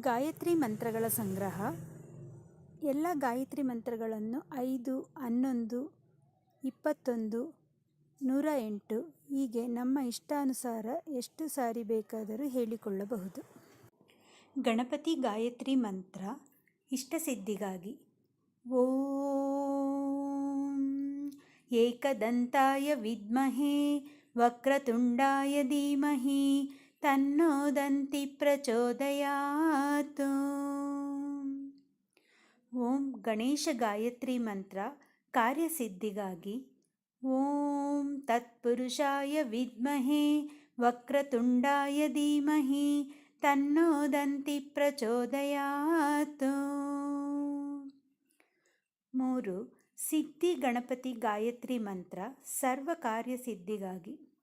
ಗಾಯತ್ರಿ ಮಂತ್ರಗಳ ಸಂಗ್ರಹ. ಎಲ್ಲ ಗಾಯತ್ರಿ ಮಂತ್ರಗಳನ್ನು ಐದು, ಹನ್ನೊಂದು, ಇಪ್ಪತ್ತೊಂದು, ನೂರ ಎಂಟು, ಹೀಗೆ ನಮ್ಮ ಇಷ್ಟಾನುಸಾರ ಎಷ್ಟು ಸಾರಿ ಬೇಕಾದರೂ ಹೇಳಿಕೊಳ್ಳಬಹುದು. ಗಣಪತಿ ಗಾಯತ್ರಿ ಮಂತ್ರ, ಇಷ್ಟಸಿದ್ಧಿಗಾಗಿ. ಓಂ ಏಕದಂತಾಯ ವಿದ್ಮಹೇ, ವಕ್ರತುಂಡಾಯ ಧೀಮಹಿ ತನ್ನೋ ಪ್ರಚೋದಯಾತು. ಓಂ ಗಣೇಶ ಗಾಯತ್ರಿ ಮಂತ್ರ ಕಾರ್ಯಸಿದ್ಧಿಗಾಗಿ ಓಂ ತತ್ಪುರುಷಾಯ ವಿದ್ಮಹೇ ವಕ್ರತುಂಡಾಯ ಧೀಮಹಿ ತನ್ನೋದಂತಿ ಪ್ರಚೋದಯಾತು. ಮೂರು ಸಿದ್ಧಿ ಗಣಪತಿ ಗಾಯತ್ರಿ ಮಂತ್ರ ಸರ್ವ ಕಾರ್ಯಸಿದ್ಧಿಗಾಗಿ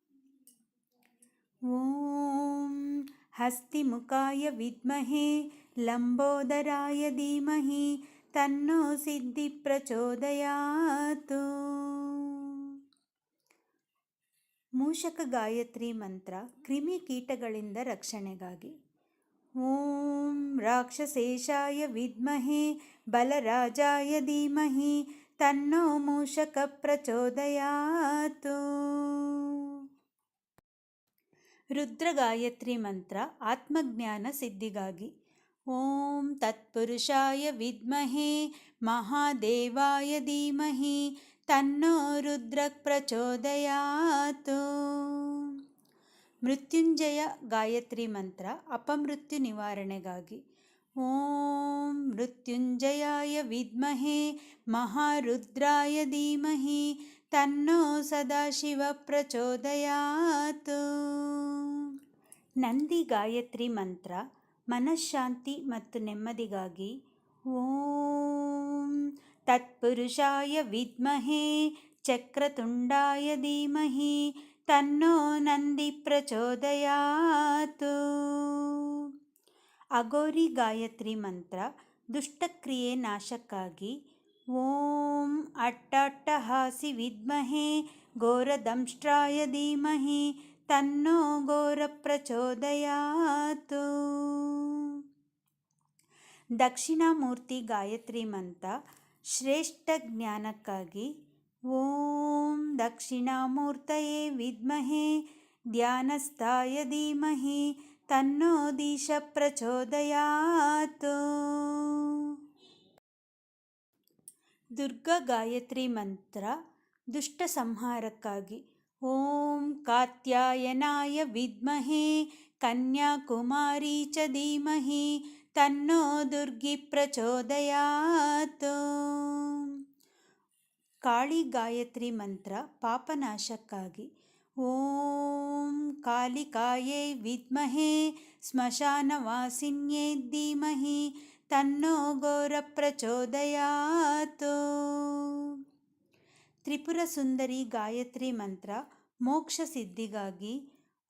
ಓಂ ಹಸ್ತಿಮುಖಾಯ ವಿದ್ಮಹೇ ಲಂಬೋದರಾಯ ಧೀಮಹಿ ತನ್ನೋ ಸಿದ್ಧಿ ಪ್ರಚೋದಯಾತು ಮೂಷಕ ಗಾಯತ್ರಿ ಮಂತ್ರ ಕ್ರಿಮಿಕೀಟಗಳಿಂದ ರಕ್ಷಣೆಗಾಗಿ। ಓಂ ರಾಕ್ಷಸೇಷಾಯ ವಿದ್ಮಹೇ ಬಲರಾಜಾಯ ಧೀಮಹಿ ತನ್ನೋ ಮೂಷಕ ಪ್ರಚೋದಯಾತ್ ರುದ್ರಗಾಯತ್ರಿ ಮಂತ್ರ ಆತ್ಮಜ್ಞಾನ ಸಿದ್ಧಿಗಾಗಿ ಓಂ ತತ್ಪುರುಷಾಯ ವಿದ್ಮಹೇ ಮಹಾದೇವಾಯ ಧೀಮಹಿ ತನ್ನೋ ರುದ್ರ ಪ್ರಚೋದಯಾತ್ ಮೃತ್ಯುಂಜಯ ಗಾಯತ್ರಿ ಮಂತ್ರ ಅಪಮೃತ್ಯು ನಿವಾರಣೆಗಾಗಿ ಓಂ ಮೃತ್ಯುಂಜಯಾಯ ವಿದ್ಮಹೇ ಮಹಾರುದ್ರಾಯ ಧೀಮಹಿ ತನ್ನೋ ಸದಾಶಿವ ಪ್ರಚೋದಯಾತು. ನಂದಿ ಗಾಯತ್ರಿ ಮಂತ್ರ, ಮನಃಶಾಂತಿ ಮತ್ತು ನೆಮ್ಮದಿಗಾಗಿ ಓಂ. ತತ್ಪುರುಷಾಯ ವಿದ್ಮಹೇ, ಚಕ್ರತುಂಡಾಯ ಧೀಮಹಿ, ತನ್ನೋ ನಂದಿ ಪ್ರಚೋದಯಾತು. ಅಗೋರಿ ಗಾಯತ್ರಿ ಮಂತ್ರ, ದುಷ್ಟಕ್ರಿಯೆ ನಾಶಕ್ಕಾಗಿ ಓಂ ಅಟ್ಟಟ್ಟಹಾಸಿ ವಿದ್ಮಹೇ ಘೋರದಂಷ್ಟ್ರಾಯ ಧೀಮಹಿ ತನ್ನೋ ಘೋರ ಪ್ರಚೋದಯಾತ್ ದಕ್ಷಿಣಾಮೂರ್ತಿ ಗಾಯತ್ರಿ ಮಂತ್ರ ಶ್ರೇಷ್ಠ ಜ್ಞಾನಕ್ಕಾಗಿ ಓಂ ದಕ್ಷಿಣಾಮೂರ್ತಯೇ ವಿದ್ಮಹೇ ಧ್ಯಾನಸ್ಥಾಯ ಧೀಮಹಿ ತನ್ನೋ ದೀಶ ಪ್ರಚೋದಯಾತ್ ದುರ್ಗಾ ಗಾಯತ್ರಿ ಮಂತ್ರ ದುಷ್ಟ ಸಂಹಾರಕ್ಕಾಗಿ ಓಂ ಕಾತ್ಯಾಯನಾಯ ವಿದ್ಮಹೇ ಕನ್ಯಾಕುಮಾರಿ ಚ ಧೀಮಹಿ ತನ್ನೋ ದುರ್ಗಿ ಪ್ರಚೋದಯಾತ್ ಕಾಳಿ ಗಾಯತ್ರಿ ಮಂತ್ರ ಪಾಪನಾಶಕ್ಕಾಗಿ ಓಂ ಕಾಲಿಕಾಯೇ ವಿದ್ಮಹೇ ಸ್ಮಶಾನವಾಸಿನ್ಯೇ ಧೀಮಹಿ ತನ್ನೋ ಘೋರ ಪ್ರಚೋದಯಾತ್. ತ್ರಿಪುರ ಸುಂದರಿ ಗಾಯತ್ರಿ ಮಂತ್ರ, ಮೋಕ್ಷ ಸಿದ್ಧಿಗಾಗಿ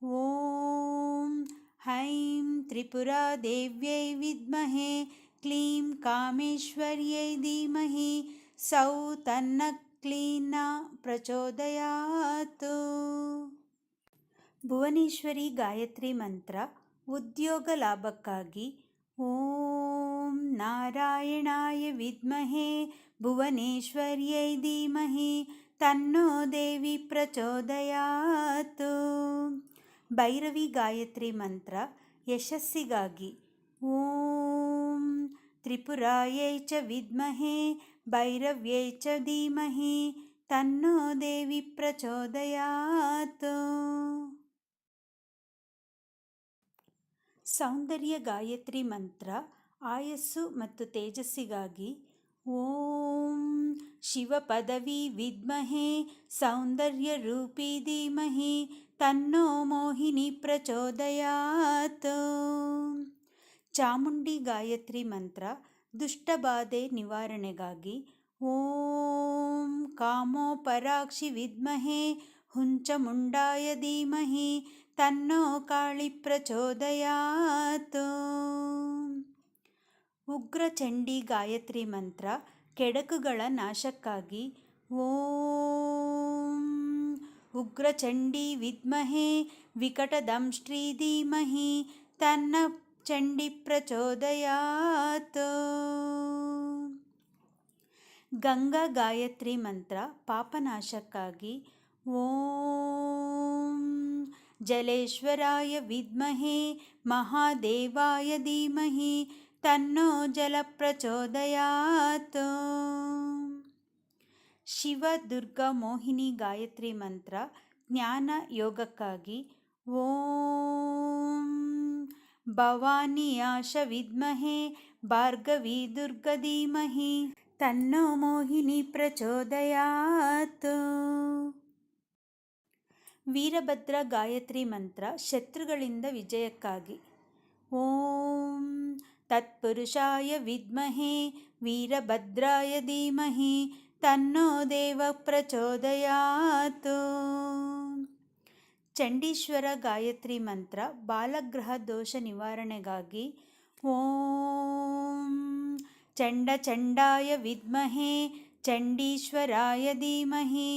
ಓಂ ಹೈಂ ತ್ರಿಪುರ ದೇವ್ಯೈ ವಿದ್ಮಹೇ, ಕ್ಲೀಂ ಕಾಮೇಶ್ವರ್ಯೈ ಧೀಮಹಿ, ಸೌ ತನ್ನ ಕ್ಲೀನ ಪ್ರಚೋದಯಾತು. ಭುವನೇಶ್ವರಿ ಗಾಯತ್ರಿ ಮಂತ್ರ, ಉದ್ಯೋಗ ಲಾಭಕ್ಕಾಗಿ ಓಂ ನಾರಾಯಣಾಯ ವಿದ್ಮಹೇ ಭುವನೇಶ್ವರ್ಯೈ ಧೀಮಹಿ ತನ್ನೋ ದೇವಿ ಪ್ರಚೋದಯಾತ್ ಭೈರವಿ ಗಾಯತ್ರಿ ಮಂತ್ರ ಯಶಸ್ಸಿಗಾಗಿ ಓಂ ತ್ರಿಪುರಾಯೈ ಚ ವಿದ್ಮಹೇ ಭೈರವ್ಯೈ ಚ ಧೀಮಹಿ ತನ್ನೋ ದೇವಿ ಪ್ರಚೋದಯಾತ್ ಸೌಂದರ್ಯ ಗಾಯತ್ರಿ ಮಂತ್ರ ಆಯಸ್ಸು ಮತ್ತು ತೇಜಸ್ಸಿಗಾಗಿ ಓಂ ಶಿವ ಪದವಿ ವಿದ್ಮಹೇ ಸೌಂದರ್ಯ ರೂಪಿ ಧೀಮಹಿ ತನ್ನೋ ಮೋಹಿನಿ ಪ್ರಚೋದಯಾತ್. ಚಾಮುಂಡಿ ಗಾಯತ್ರಿ ಮಂತ್ರ ದುಷ್ಟಬಾಧೆ ನಿವಾರಣೆಗಾಗಿ ಓಂ ಕಾಮೋಪರಾಕ್ಷಿ ವಿದ್ಮಹೇ ಹುಂಚಮುಂಡಾಯ ಧೀಮಹಿ ತನ್ನೋ ಕಾಳಿ ಪ್ರಚೋದಯಾತ್. ಉಗ್ರಚಂಡಿ ಗಾಯತ್ರಿ ಮಂತ್ರ ಕೆಡಕುಗಳ ನಾಶಕ್ಕಾಗಿ. ಓಂ ಉಗ್ರ ಉಗ್ರಚಂಡಿ ವಿದ್ಮಹೇ ಶ್ರೀ ಧೀಮಹಿ ತನ್ನ ಚಂಡಿ ಪ್ರಚೋದಯಾತ್. ಗಂಗಾ ಗಾಯತ್ರಿ ಮಂತ್ರ ಪಾಪನಾಶಕ್ಕಾಗಿ. ಓಂ ಜಲೇಶ್ವರಾಯ ವಿದ್ಮಹೆ ಮಹಾದೇವಾಯ ಧೀಮಹಿ ತನ್ನೋ ಜಲ ಪ್ರಚೋದಯಾತ್. ಶಿವ ದುರ್ಗಾ ಮೋಹಿನಿ ಗಾಯತ್ರಿ ಮಂತ್ರ ಜ್ಞಾನ ಯೋಗಕ್ಕಾಗಿ ಓಂ. ಭವಾನಿ ಆಶ ವಿದ್ಮಹೆ ಭಾರ್ಗವಿ ದುರ್ಗ ಧೀಮಹಿ ತನ್ನೋ ಮೋಹಿನಿ ಪ್ರಚೋದಯಾತ್. ವೀರಭದ್ರ ಗಾಯತ್ರಿ ಮಂತ್ರ ಶತ್ರುಗಳಿಂದ ವಿಜಯಕ್ಕಾಗಿ ಓಂ. ತತ್ಪುರುಷಾಯ ವಿದ್ಮಹೆ ವೀರಭದ್ರಾಯ ಧೀಮಹಿ ತನ್ನೋ ದೇವ ಪ್ರಚೋದಯಾತ್ ಚಂಡೀಶ್ವರ ಗಾಯತ್ರಿ ಮಂತ್ರ ಬಾಲಗ್ರಹ ದೋಷ ನಿವಾರಣೆಗಾಗಿ ಓಂ ಚಂಡ ಚಂಡಾಯ ವಿದ್ಮಹೆ ಚಂಡೀಶ್ವರಾಯ ಧೀಮಹಿ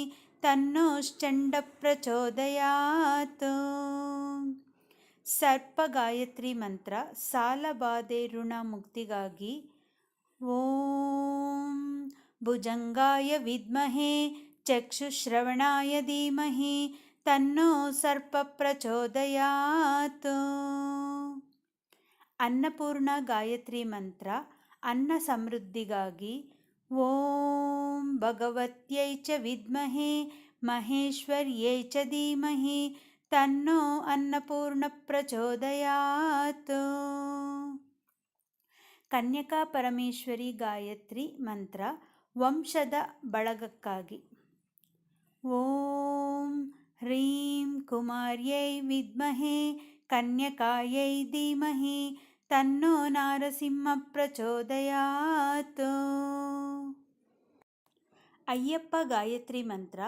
ತನ್ನೋಶ್ಚಂಡ ಪ್ರಚೋದಯಾತ್ ಸರ್ಪ ಗಾಯತ್ರಿ ಮಂತ್ರ ಸಾಲಬಾಧೆ ಋಣ ಮುಕ್ತಿಗಾಗಿ ಓಂ ಭುಜಂಗಾಯ ವಿದ್ಮಹೆ ಚಕ್ಷುಶ್ರವಣಾಯ ಧೀಮಹಿ ತನ್ನೋ ಸರ್ಪ ಪ್ರಚೋದಯಾತ್. ಅನ್ನಪೂರ್ಣ ಗಾಯತ್ರಿ ಮಂತ್ರ ಅನ್ನ ಸಮೃದ್ಧಿಗಾಗಿ ಓಂ ಭಗವತ್ಯೈ ಚ ವಿದ್ಮಹೆ ಮಹೇಶ್ವರ್ಯೈ ಚ ಧೀಮಹಿ ತನ್ನೋ ಅನ್ನಪೂರ್ಣ ಪ್ರಚೋದಯಾತ್. ಕನ್ಯಕಾ ಪರಮೇಶ್ವರಿ ಗಾಯತ್ರಿ ಮಂತ್ರ ವಂಶದ ಬಳಗಕ್ಕಾಗಿ. ಓಂ ಹ್ರೀಂ ಕುಮಾರ್ಯೈ ವಿದ್ಮಹೆ, ಕನ್ಯಕಾಯೈ ಧೀಮಹಿ, ತನ್ನೋ ನಾರಸಿಂಹ ಪ್ರಚೋದಯಾತ್. ಅಯ್ಯಪ್ಪ ಗಾಯತ್ರಿ ಮಂತ್ರ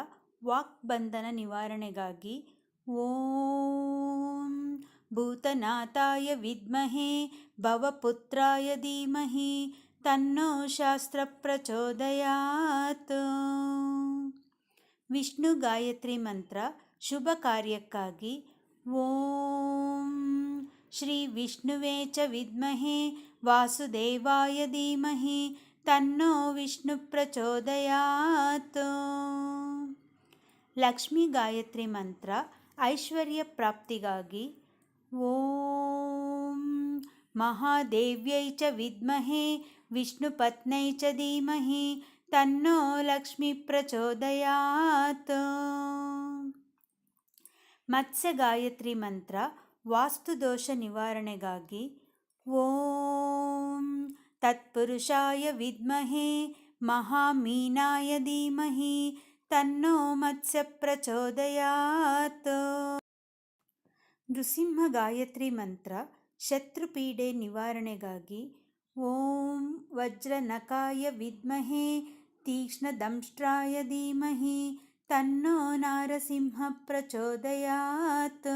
ವಾಕ್ ಬಂಧನ ನಿವಾರಣೆಗಾಗಿ ಓಂ ಭೂತನಾಥಾಯ ವಿದ್ಮಹೆ ಭವಪುತ್ರಾಯ ಧೀಮಹಿ ತನ್ನೋ ಶಾಸ್ತ್ರ ಪ್ರಚೋದಯಾತ್ ವಿಷ್ಣು ಗಾಯತ್ರಿ ಮಂತ್ರ ಶುಭ ಕಾರ್ಯಕ್ಕಾಗಿ ಓಂ ಶ್ರೀ ವಿಷ್ಣುವೇ ಚ ವಿದ್ಮಹೆ ವಾಸುದೇವಾಯ ಧೀಮಹಿ ತನ್ನೋ ವಿಷ್ಣು ಪ್ರಚೋದಯಾತ್ ಲಕ್ಷ್ಮೀ ಗಾಯತ್ರಿ ಮಂತ್ರ ಐಶ್ವರ್ಯ ಪ್ರಾಪ್ತಿಗಾಗಿ ಓಂ ಮಹಾದೇವ್ಯೈ ಚ ವಿದ್ಮಹೆ ವಿಷ್ಣುಪತ್ನೈ ಚ ಧೀಮಹಿ ತನ್ನೋ ಲಕ್ಷ್ಮಿ ಪ್ರಚೋದಯಾತ್ ಮತ್ಸ್ಯ ಗಾಯತ್ರಿ ಮಂತ್ರ ವಾಸ್ತುದೋಷ ನಿವಾರಣೆಗಾಗಿ ಓಂ ತತ್ಪುರುಷಾಯ ವಿದ್ಮಹೆ ಮಹಾಮೀನಾಯ ಧೀಮಹಿ ತನ್ನೋ ಮತ್ಸ್ಯ ಪ್ರಚೋದಯಾತ್. ನೃಸಿಂಹ ಗಾಯತ್ರಿ ಮಂತ್ರ, ಶತ್ರುಪೀಡೆ ನಿವಾರಣೆಗಾಗಿ ಓಂ ವಜ್ರನಕಾಯ ವಿದ್ಮಹೆ, ತೀಕ್ಷ್ಣದಂಷ್ಟ್ರಾಯ ಧೀಮಹಿ, ತನ್ನೋ ನಾರಸಿಂಹ ಪ್ರಚೋದಯಾತ್.